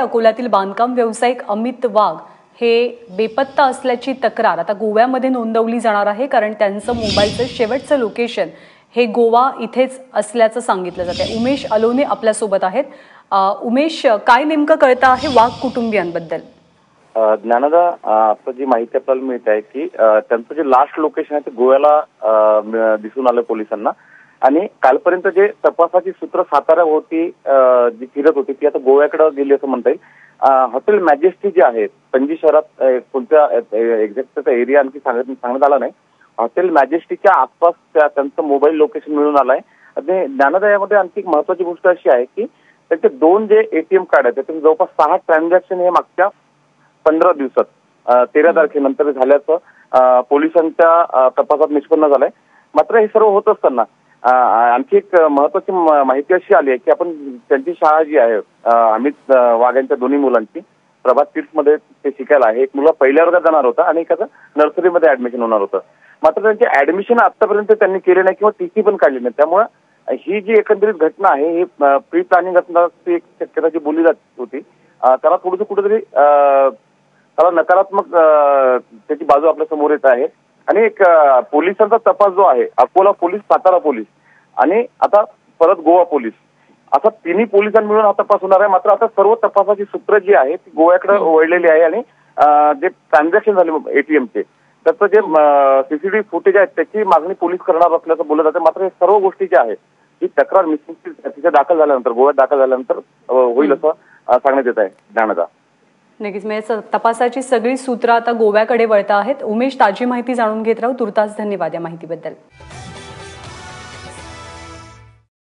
अकोल्यातील बांधकाम व्यावसायिक अमित वाघ हे बेपत्ता असल्याची तक्रार आता गोव्यामध्ये नोंदवली जाणार आहे कारण त्यांचं मोबाईलचं शेवटचं लोकेशन हे गोवा इथेच असल्याचं सांगितलं जाते उमेश अलोने आपल्यासोबत आहेत. उमेश काय नेमकं कळतं आहे वाघ कुटुंबियांबद्दल? ज्ञानदा आता जी माहिती आपल्याला मिळत आहे की त्यांचं जे लास्ट लोकेशन आहे ते गोव्याला दिसून आलं पोलिसांना. आणि कालपर्यंत जे तपासाची सूत्र अ, जी फिरत होती ती आता गोव्याकडे गेली असं म्हणता येईल. हॉटेल मॅजेस्टी जे आहे पणजी शहरात कोणत्या एक्झॅक्ट त्याचा एरिया आणखी सांगत सांगण्यात आला नाही. हॉटेल मॅजेस्टीच्या आसपास त्या- त्यांचं मोबाईल लोकेशन मिळून आलंय. आणि ज्ञानदा यामध्ये आणखी एक महत्वाची गोष्ट अशी आहे की त्यांचे दोन जे एटीएम कार्ड आहेत त्यातून जवळपास सहा ट्रान्झॅक्शन हे मागच्या पंधरा दिवसात तेरा तारखेनंतर झाल्याचं पोलिसांच्या तपासात निष्पन्न झालंय. मात्र हे सर्व होत असताना आणखी एक महत्वाची माहिती अशी आली आहे की आपण त्यांची शाळा जी आहे अमित वाघ यांच्या दोन्ही मुलांची प्रभात किड्समध्ये ते शिकायला आहे. एक मुलगा पहिल्या वर्गात जाणार होता आणि एखादं नर्सरीमध्ये ऍडमिशन होणार होतं. मात्र त्यांचे ऍडमिशन आतापर्यंत त्यांनी केले नाही किंवा टीसी पण काढली नाही. त्यामुळे ही जी एकंदरीत घटना आहे ही प्री प्लॅनिंग असण्याची एक शक्यता जी बोलली जात होती त्याला थोडंसं कुठेतरी त्याला नकारात्मक त्याची बाजू आपल्यासमोर येत आहे. आणि एक पोलिसांचा तपास जो आहे अकोला पोलीस सातारा पोलीस आणि आता परत गोवा पोलीस असा तिन्ही पोलिसांनी मिळून हा तपास होणार आहे. मात्र आता सर्व तपासाची सूत्र जी आहे ती गोव्याकडे वळलेली आहे आणि जे ट्रान्झॅक्शन झाले एटीएमचे त्याचं जे सीसीटीव्ही फुटेज आहे त्याची मागणी पोलीस करणार असल्याचं बोललं जातं. मात्र हे सर्व गोष्टी ज्या आहेत ही तक्रार निश्चित तिथे दाखल झाल्यानंतर गोव्यात दाखल झाल्यानंतर होईल असं सांगण्यात येत आहे. ज्ञानदा. नक्कीच. म्हणजे तपासाची सगळी सूत्र आता गोव्याकडे वळता आहेत. उमेश ताजी माहिती जाणून घेत राहू. तुर्तास धन्यवाद या माहितीबद्दल.